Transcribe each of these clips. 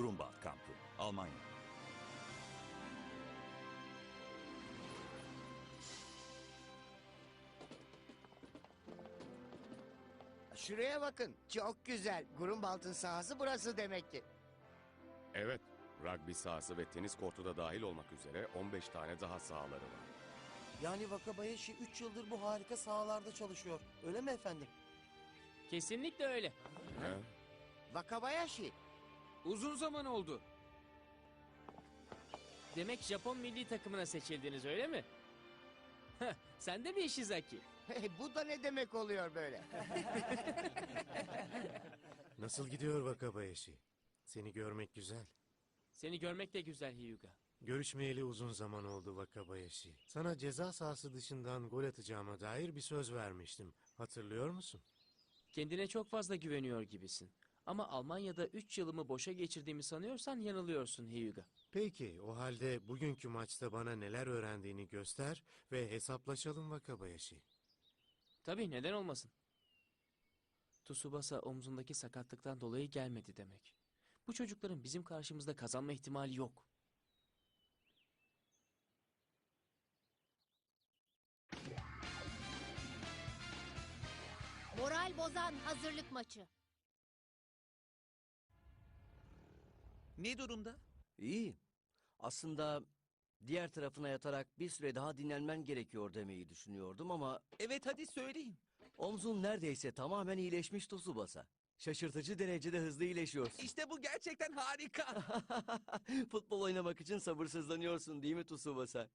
Grunwald kampı, Almanya. Şuraya bakın. Çok güzel. Grunwald'ın sahası burası demek ki. Evet, rugby sahası ve tenis kortu da dahil olmak üzere 15 tane daha sahaları var. Yani Wakabayashi 3 yıldır bu harika sahalarda çalışıyor. Öyle mi efendim? Kesinlikle öyle. He? Wakabayashi. Uzun zaman oldu. Demek Japon milli takımına seçildiniz öyle mi? Heh, Sen de mi Ishizaki? Bu da ne demek oluyor böyle? Nasıl gidiyor Vakabayashi? Seni görmek güzel. Seni görmek de güzel Hyuga. Görüşmeyeli uzun zaman oldu Vakabayashi. Sana ceza sahası dışından gol atacağıma dair bir söz vermiştim. Hatırlıyor musun? Kendine çok fazla güveniyor gibisin. Ama Almanya'da 3 yılımı boşa geçirdiğimi sanıyorsan yanılıyorsun Hyuga. Peki o halde bugünkü maçta bana neler öğrendiğini göster ve hesaplaşalım Vakabayashi. Tabii neden olmasın? Tsubasa omzundaki sakatlıktan dolayı gelmedi demek. Bu çocukların bizim karşımızda kazanma ihtimali yok. Moral bozan hazırlık maçı. Ne durumda? İyi. Aslında diğer tarafına yatarak bir süre daha dinlenmen gerekiyor demeyi düşünüyordum ama Evet hadi söyleyin. omzun neredeyse tamamen iyileşmiş Tsubasa. Şaşırtıcı derecede hızlı iyileşiyorsun. İşte bu gerçekten harika. Futbol oynamak için sabırsızlanıyorsun değil mi Tsubasa?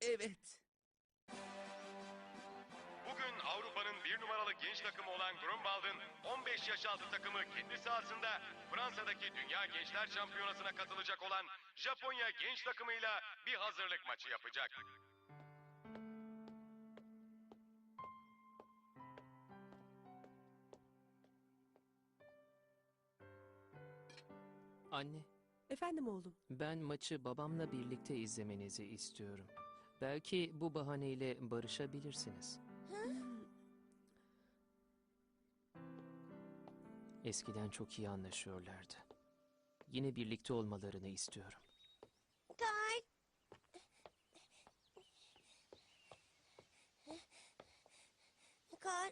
evet. Numaralı genç takımı olan Grunwald'ın 15 yaş altı takımı kendi sahasında Fransa'daki Dünya Gençler Şampiyonası'na katılacak olan Japonya genç takımıyla bir hazırlık maçı yapacak. Anne, Efendim oğlum. ben maçı babamla birlikte izlemenizi istiyorum. Belki bu bahaneyle barışabilirsiniz. Eskiden çok iyi anlaşıyorlardı. Yine birlikte olmalarını istiyorum. Karl. Karl,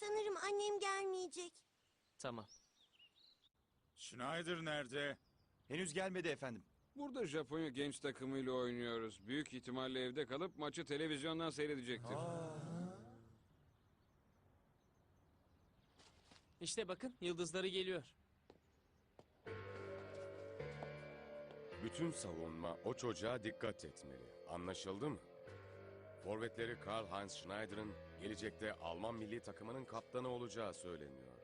sanırım annem gelmeyecek. Tamam. Schneider nerede? Henüz gelmedi efendim. Burada Japonya genç takımıyla oynuyoruz. Büyük ihtimalle evde kalıp maçı televizyondan seyredecektir. İşte bakın yıldızları geliyor. Bütün savunma o çocuğa dikkat etmeli. Anlaşıldı mı? Forvetleri Karl-Heinz Schneider'ın gelecekte Alman milli takımının kaptanı olacağı söyleniyor.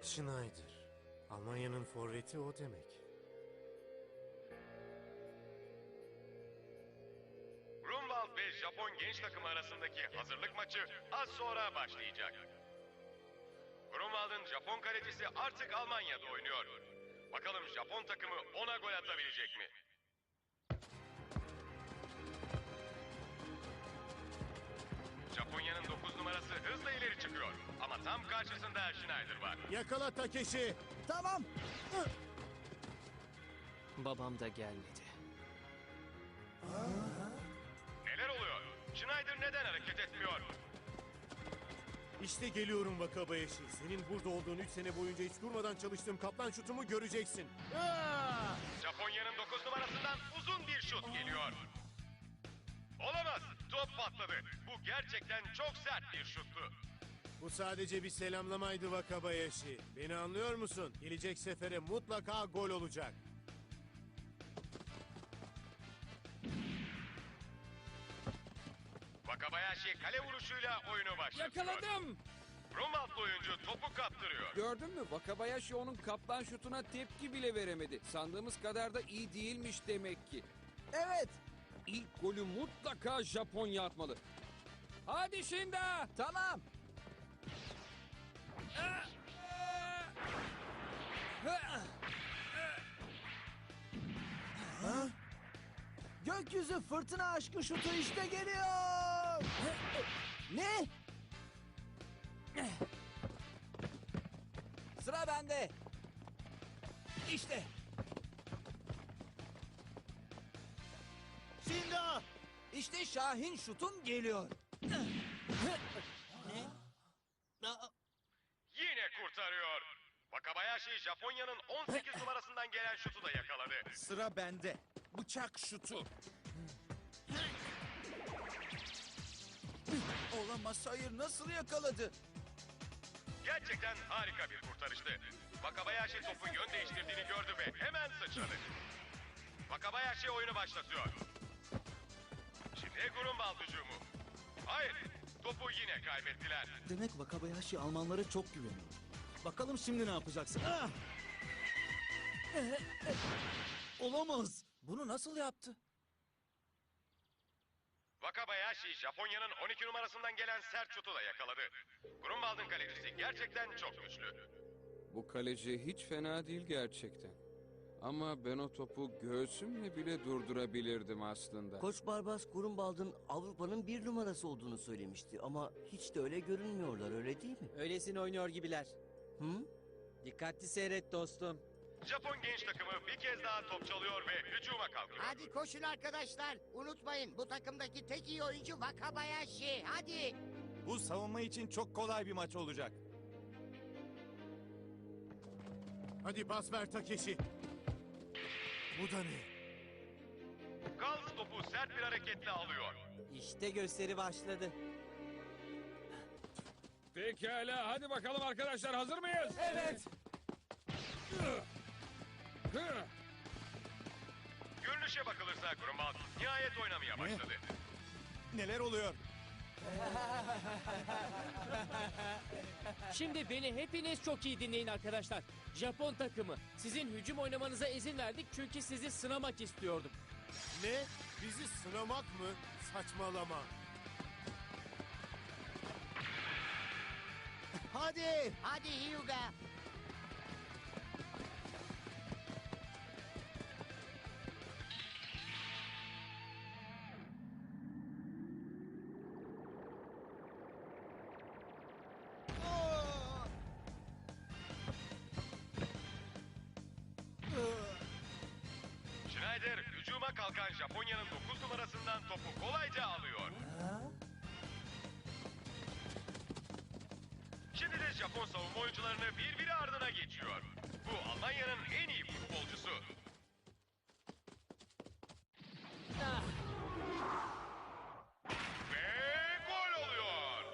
Schneider. Almanya'nın forveti o demek. Hazırlık maçı az sonra başlayacak. Grunwald'ın Japon kalecisi artık Almanya'da oynuyor. Bakalım Japon takımı ona gol atabilecek mi? Japonya'nın 9 numarası hızla ileri çıkıyor. Ama tam karşısında Schneider var. Yakala Takeshi. Tamam. Babam da gelmedi. Oluyor? Schneider neden hareket etmiyor? İşte geliyorum Vakabayashi. Senin burada olduğun 3 sene boyunca hiç durmadan çalıştığım kaplan şutumu göreceksin. Aa! Japonya'nın 9 numarasından uzun bir şut geliyor. Olamaz. Top patladı. Bu gerçekten çok sert bir şuttu. Bu sadece bir selamlamaydı Vakabayashi. Beni anlıyor musun? Gelecek sefere mutlaka gol olacak. Wakabayashi kale vuruşuyla oyunu başlatıyor. Yakaladım. Grunwald'lı oyuncu topu kaptırıyor. Gördün mü? Wakabayashi onun kaptan şutuna tepki bile veremedi. Sandığımız kadar da iyi değilmiş demek ki. Evet. İlk golü mutlaka Japonya atmalı. Hadi şimdi. Tamam. Gökyüzü fırtına aşkı şutu işte geliyor. Ne? Sıra bende. İşte. Sinda! İşte Şahin şutun geliyor. Yine kurtarıyor. Wakabayashi Japonya'nın 18 numarasından gelen şutu da yakaladı. Sıra bende. Bıçak şutu. Olamaz hayır nasıl yakaladı? Gerçekten harika bir kurtarıştı. Wakabayashi topu yön değiştirdiğini gördü ve hemen sıçradı. Wakabayashi oyunu başlatıyor. Şimdi Gurumbal hücumu. Hayır, topu yine kaybettiler. Demek Wakabayashi Almanlara çok güveniyor. Bakalım şimdi ne yapacaksın? Ah! Olamaz. Bunu nasıl yaptı? Wakabayashi Japonya'nın 12 numarasından gelen sert şutu da yakaladı. Grumbald'ın kalecisi gerçekten çok güçlü. Bu kaleci hiç fena değil gerçekten. Ama ben o topu göğsümle bile durdurabilirdim aslında. Koç Barbas Gurumbald'ın Avrupa'nın bir numarası olduğunu söylemişti ama hiç de öyle görünmüyorlar öyle değil mi? Öylesine oynuyor gibiler. Hı? Dikkatli seyret dostum. Japon genç takımı bir kez daha top çalıyor ve hücuma kalkıyor. Hadi koşun arkadaşlar. Unutmayın bu takımdaki tek iyi oyuncu Wakabayashi. Hadi. Bu savunma için çok kolay bir maç olacak. Hadi pas ver Takeshi. Bu da ne? Gals topu sert bir hareketle alıyor. İşte gösteri başladı. Pekala hadi bakalım arkadaşlar hazır mıyız? Evet. Görünüşe bakılırsa Grumbald nihayet oynamaya başladı. Neler oluyor? Şimdi beni hepiniz çok iyi dinleyin arkadaşlar. Japon takımı. Sizin hücum oynamanıza izin verdik çünkü sizi sınamak istiyorduk. Ne? Bizi sınamak mı? Saçmalama. Hadi. Hadi Hyuga. Hücuma kalkan Japonya'nın 9 numarasından topu kolayca alıyor. Şimdi de Japon savunma oyuncularını birbiri ardına geçiyor. Bu Almanya'nın en iyi futbolcusu. Ve gol oluyor.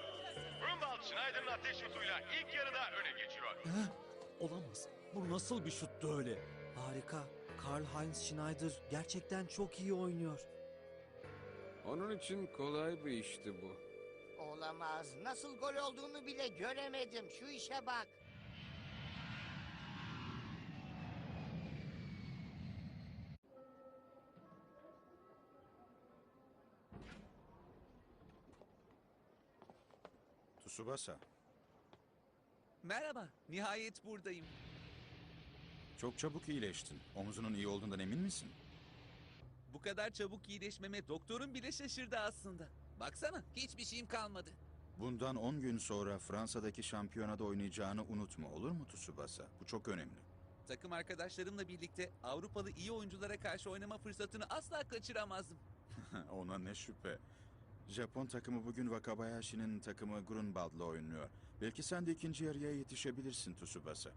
Grumbald Schneider'ın ateş şutuyla ilk yarıda öne geçiyor. Olamaz. Bu nasıl bir şuttu öyle? Harika. Karl Heinz Schneider gerçekten çok iyi oynuyor. Onun için kolay bir işti bu. Olamaz. Nasıl gol olduğunu bile göremedim. Şu işe bak. Tsubasa. Merhaba. Nihayet buradayım. Çok çabuk iyileştin. Omuzunun iyi olduğundan emin misin? Bu kadar çabuk iyileşmeme doktorun bile şaşırdı aslında. Baksana hiçbir şeyim kalmadı. Bundan 10 gün sonra Fransa'daki şampiyonada oynayacağını unutma olur mu Tsubasa? Bu çok önemli. Takım arkadaşlarımla birlikte Avrupalı iyi oyunculara karşı oynama fırsatını asla kaçıramazdım. Ona ne şüphe. Japon takımı bugün Wakabayashi'nin takımı Grunwald'la oynuyor. Belki sen de ikinci yarıya yetişebilirsin Tsubasa.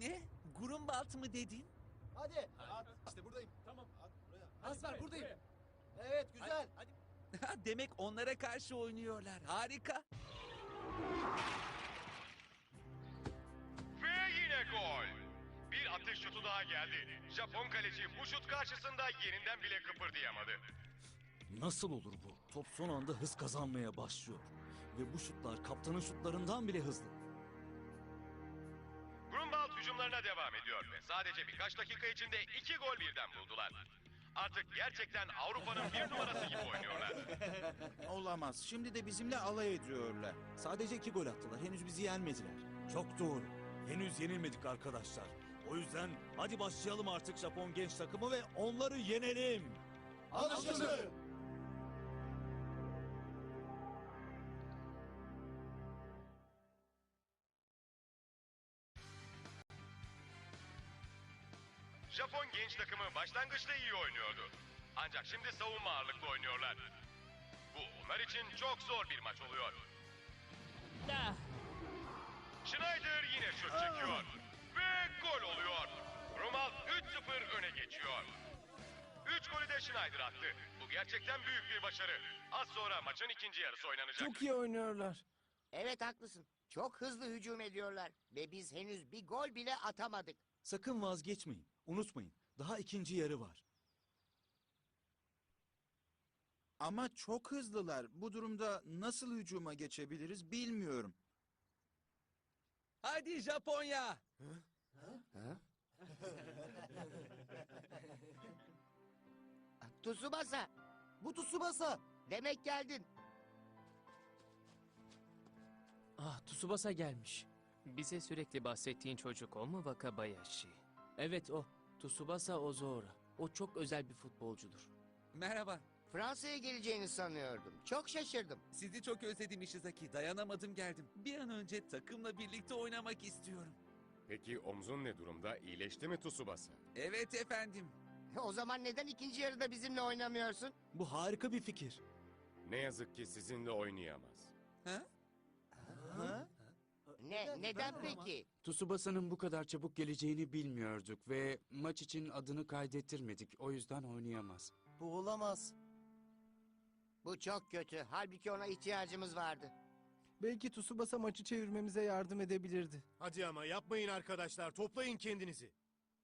Ne? Grumbalt mı dedin? Hadi. İşte buradayım. Tamam. Az ver buradayım. Evet güzel. Ha, Demek onlara karşı oynuyorlar. Harika. Ve yine gol. Bir ateş şutu daha geldi. Japon kaleci bu şut karşısında yerinden bile kıpırdayamadı. Nasıl olur bu? Top son anda hız kazanmaya başlıyor. Ve bu şutlar kaptanın şutlarından bile hızlı. Sadece birkaç dakika içinde iki gol birden buldular. Artık gerçekten Avrupa'nın bir numarası gibi oynuyorlar. Olamaz. Şimdi de bizimle alay ediyorlar. Sadece iki gol attılar. Henüz bizi yenmediler. Çok doğru. Henüz yenilmedik arkadaşlar. O yüzden hadi başlayalım artık Japon genç takımı ve onları yenelim. Anlaşıldı. Takımı başlangıçta iyi oynuyordu. Ancak şimdi savunma ağırlıklı oynuyorlar. Bu onlar için çok zor bir maç oluyor. Ah, Schneider yine şut çekiyor. Ve gol oluyor. Grunwald 3-0 öne geçiyor. 3 golü de Schneider attı. Bu gerçekten büyük bir başarı. Az sonra maçın ikinci yarısı oynanacak. Çok iyi oynuyorlar. Evet haklısın. Çok hızlı hücum ediyorlar. Ve biz henüz bir gol bile atamadık. Sakın vazgeçmeyin. Unutmayın. Daha ikinci yarı var. Ama çok hızlılar. Bu durumda nasıl hücuma geçebiliriz bilmiyorum. Hadi Japonya. Tsubasa. Bu Tsubasa. Demek geldin. ah Tsubasa gelmiş. Bize sürekli bahsettiğin çocuk o mu Wakabayashi? Evet o. Tsubasa Ozora. O çok özel bir futbolcudur. Merhaba. Fransa'ya geleceğini sanıyordum. Çok şaşırdım. Sizi çok özledim Ishizaki. Dayanamadım geldim. Bir an önce takımla birlikte oynamak istiyorum. Peki omzun ne durumda? İyileşti mi Tsubasa? Evet efendim. O zaman neden ikinci yarıda bizimle oynamıyorsun? Bu harika bir fikir. Ne yazık ki sizinle oynayamaz. Ha? Ne, neden peki? Tsubasa'nın bu kadar çabuk geleceğini bilmiyorduk ve maç için adını kaydettirmedik. O yüzden oynayamaz. Bu olamaz. Bu çok kötü. Halbuki ona ihtiyacımız vardı. Belki Tsubasa maçı çevirmemize yardım edebilirdi. Hadi ama yapmayın arkadaşlar. Toplayın kendinizi.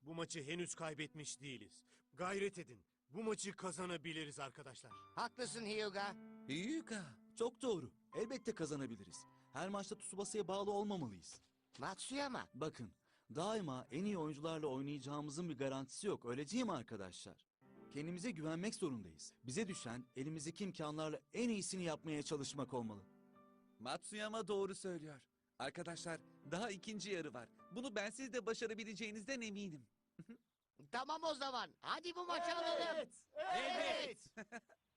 Bu maçı henüz kaybetmiş değiliz. Gayret edin. Bu maçı kazanabiliriz arkadaşlar. Haklısın Hyuga. Hyuga. Çok doğru. Elbette kazanabiliriz. Her maçta Tsubasa'ya bağlı olmamalıyız. Matsuyama. Bakın, daima en iyi oyuncularla oynayacağımızın bir garantisi yok. Öyle değil mi arkadaşlar? Kendimize güvenmek zorundayız. Bize düşen elimizdeki imkanlarla en iyisini yapmaya çalışmak olmalı. Matsuyama doğru söylüyor. Arkadaşlar daha ikinci yarı var. Bunu ben siz de başarabileceğinizden eminim. Tamam o zaman. Hadi bu maçı alalım. Evet.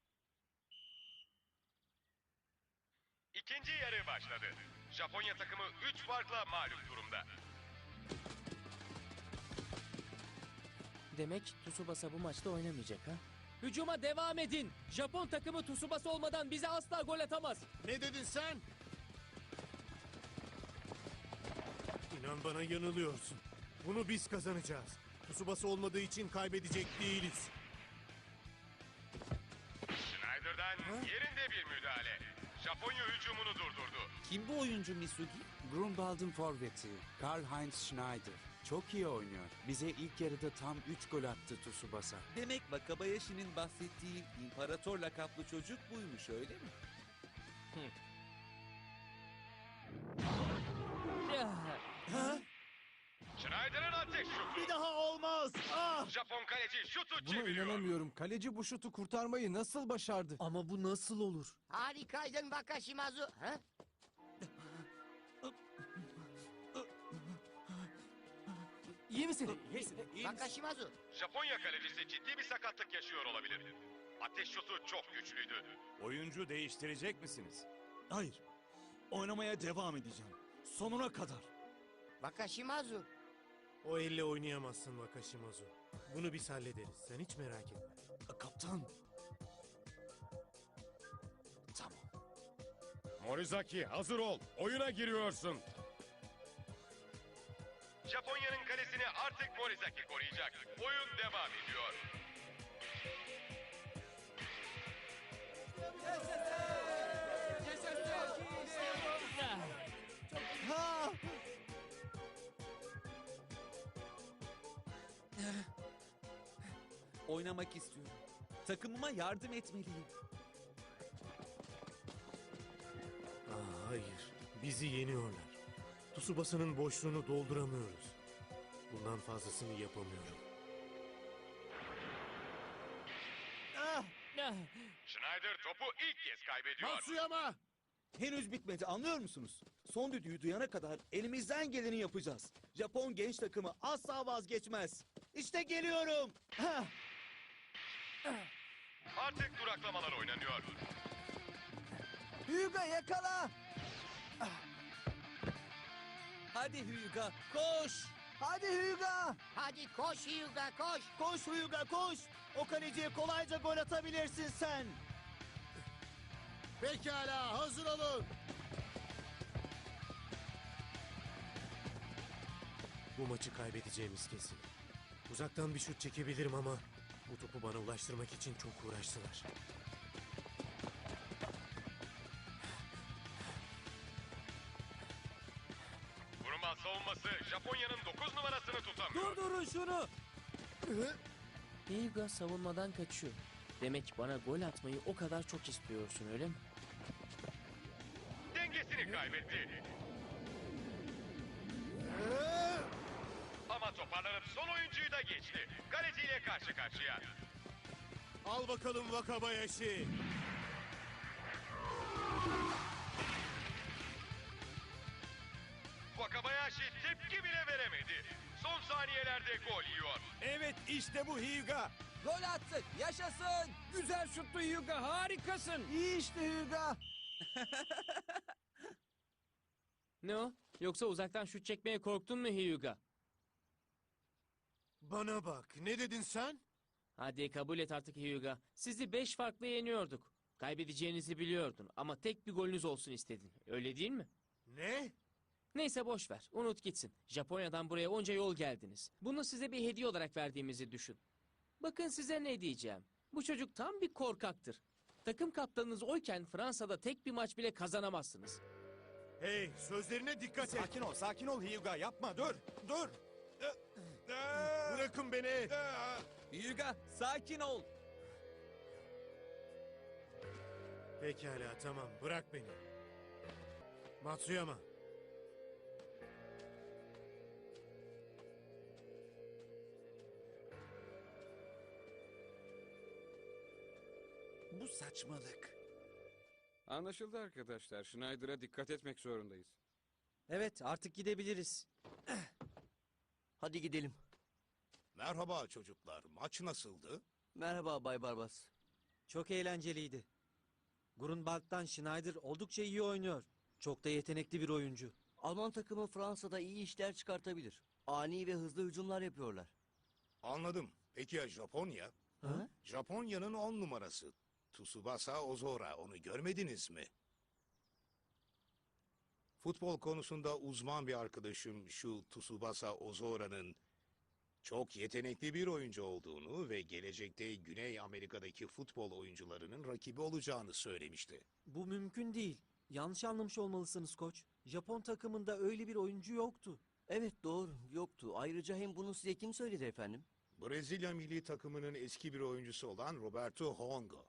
İkinci yarı başladı. Japonya takımı 3 farkla mağlup durumda. Demek Tsubasa bu maçta oynamayacak ha? Hücuma devam edin. Japon takımı Tsubasa olmadan bize asla gol atamaz. Ne dedin sen? İnan bana yanılıyorsun. Bunu biz kazanacağız. Tsubasa olmadığı için kaybedecek değiliz. Schneider'dan yerinde bir müdahale. Japonya hücumunu durdurdu. Kim bu oyuncu Misugi? Grunwald'ın forveti Karl-Heinz Schneider. Çok iyi oynuyor. Bize ilk yarıda tam 3 gol attı Tsubasa. Demek Wakabayashi'nin bahsettiği imparator lakaplı çocuk buymuş öyle mi? Schneider'ın ateş şutu. Bir daha olmaz. Ah! Japon kaleci şutu Buna çeviriyor. inanamıyorum. Kaleci bu şutu kurtarmayı nasıl başardı? Ama bu nasıl olur? Harikaydın Wakashimazu. Ha? İyi misin? Wakashimazu. Japonya kalecisi ciddi bir sakatlık yaşıyor olabilir. Ateş şutu çok güçlüydü. Oyuncu değiştirecek misiniz? Hayır. Oynamaya devam edeceğim. Sonuna kadar. Wakashimazu. O elle oynayamazsın Wakashimazu. Bunu biz hallederiz. Sen hiç merak etme. Kaptan. Morizaki hazır ol. Oyuna giriyorsun. Japonya'nın kalesini artık Morizaki koruyacak. Oyun devam ediyor. Ha! Oynamak istiyorum. Takımıma yardım etmeliyim. Aa, hayır. Bizi yeniyorlar. Tsubasa'nın boşluğunu dolduramıyoruz. Bundan fazlasını yapamıyorum. Ah! Ah! Schneider topu ilk kez kaybediyor. Matsuyama! Henüz bitmedi anlıyor musunuz? Son düdüğü duyana kadar elimizden geleni yapacağız. Japon genç takımı asla vazgeçmez. İşte geliyorum. Ha! Artık duraklamalar oynanıyor. Hyuga yakala! Hadi Hyuga koş. Hadi Hyuga. Hadi koş Hyuga koş. Koş Hyuga koş. O kaleciye kolayca gol atabilirsin sen. Pekala hazır olun. Bu maçı kaybedeceğimiz kesin. Uzaktan bir şut çekebilirim ama bu topu bana ulaştırmak için çok uğraştılar. Grunwald savunması Japonya'nın 9 numarasını tutamıyor. Durdurun şunu. Hyuga savunmadan kaçıyor. Demek bana gol atmayı o kadar çok istiyorsun öyle mi? Dengesini kaybetti. Oyuncuyu da geçti. Kaleciyle karşı karşıya. Al bakalım Wakabayashi. Wakabayashi tepki bile veremedi. Son saniyelerde gol yiyor. Evet işte bu Hyuga. Gol attık. Yaşasın. Güzel şuttu Hyuga. Harikasın. İyi işte Hyuga. Ne o? Yoksa uzaktan şut çekmeye korktun mu Hyuga? Bana bak ne dedin sen? Hadi kabul et artık Hyuga. Sizi beş farklı yeniyorduk. Kaybedeceğinizi biliyordun ama tek bir golünüz olsun istedin. Öyle değil mi? Ne? Neyse boş ver. Unut gitsin. Japonya'dan buraya onca yol geldiniz. Bunu size bir hediye olarak verdiğimizi düşün. Bakın size ne diyeceğim. Bu çocuk tam bir korkaktır. Takım kaptanınız oyken Fransa'da tek bir maç bile kazanamazsınız. Hey sözlerine dikkat et. Sakin ol, sakin ol Hyuga. Yapma, dur, dur. Bırakın beni. Hyuga sakin ol. Pekala tamam bırak beni. Matsuyama. Bu saçmalık. Anlaşıldı arkadaşlar. Schneider'a dikkat etmek zorundayız. Evet artık gidebiliriz. Hadi gidelim. Merhaba çocuklar. Maç nasıldı? Merhaba Bay Barbas. Çok eğlenceliydi. Grunwald'dan Schneider oldukça iyi oynuyor. Çok da yetenekli bir oyuncu. Alman takımı Fransa'da iyi işler çıkartabilir. Ani ve hızlı hücumlar yapıyorlar. Anladım. Peki ya Japonya? Ha? Japonya'nın on numarası. Tsubasa Ozora. Onu görmediniz mi? Futbol konusunda uzman bir arkadaşım şu Tsubasa Ozora'nın çok yetenekli bir oyuncu olduğunu ve gelecekte Güney Amerika'daki futbol oyuncularının rakibi olacağını söylemişti. Bu mümkün değil. Yanlış anlamış olmalısınız koç. Japon takımında öyle bir oyuncu yoktu. Evet doğru yoktu. Ayrıca hem bunu size kim söyledi efendim? Brezilya milli takımının eski bir oyuncusu olan Roberto Hongo.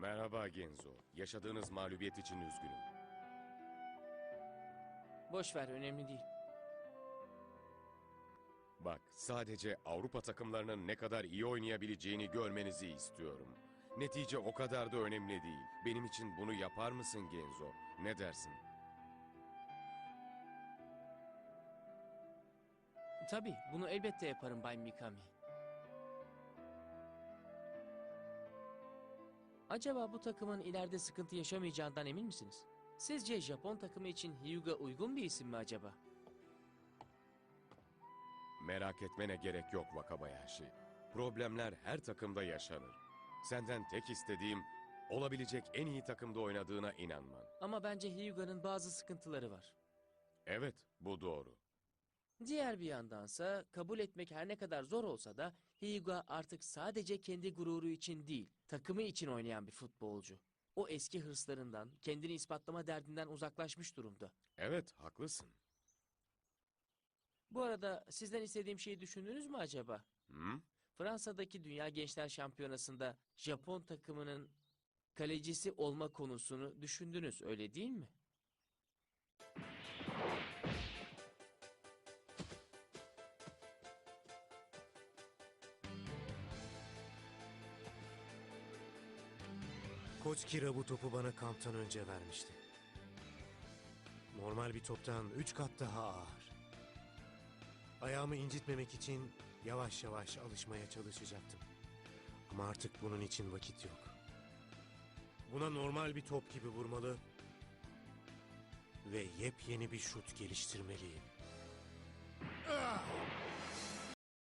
Merhaba Genzo. Yaşadığınız mağlubiyet için üzgünüm. Boş ver önemli değil. Bak, sadece Avrupa takımlarının ne kadar iyi oynayabileceğini görmenizi istiyorum. Netice o kadar da önemli değil. Benim için bunu yapar mısın Genzo? Ne dersin? Tabii bunu elbette yaparım Bay Mikami. Acaba bu takımın ileride sıkıntı yaşamayacağından emin misiniz? Sizce Japon takımı için Hyuga uygun bir isim mi acaba? Merak etmene gerek yok Wakabayashi. Problemler her takımda yaşanır. Senden tek istediğim olabilecek en iyi takımda oynadığına inanman. Ama bence Hyuga'nın bazı sıkıntıları var. Evet, bu doğru. Diğer bir yandansa kabul etmek her ne kadar zor olsa da Hyuga artık sadece kendi gururu için değil, takımı için oynayan bir futbolcu. O eski hırslarından, kendini ispatlama derdinden uzaklaşmış durumda. Evet, haklısın. Bu arada sizden istediğim şeyi düşündünüz mü acaba? Hı? Fransa'daki Dünya Gençler Şampiyonası'nda Japon takımının kalecisi olma konusunu düşündünüz öyle değil mi? Koç Kira bu topu bana kamptan önce vermişti. Normal bir toptan üç kat daha ağır. Ayağımı incitmemek için yavaş yavaş alışmaya çalışacaktım. Ama artık bunun için vakit yok. Buna normal bir top gibi vurmalı ve yepyeni bir şut geliştirmeliyim. Ah!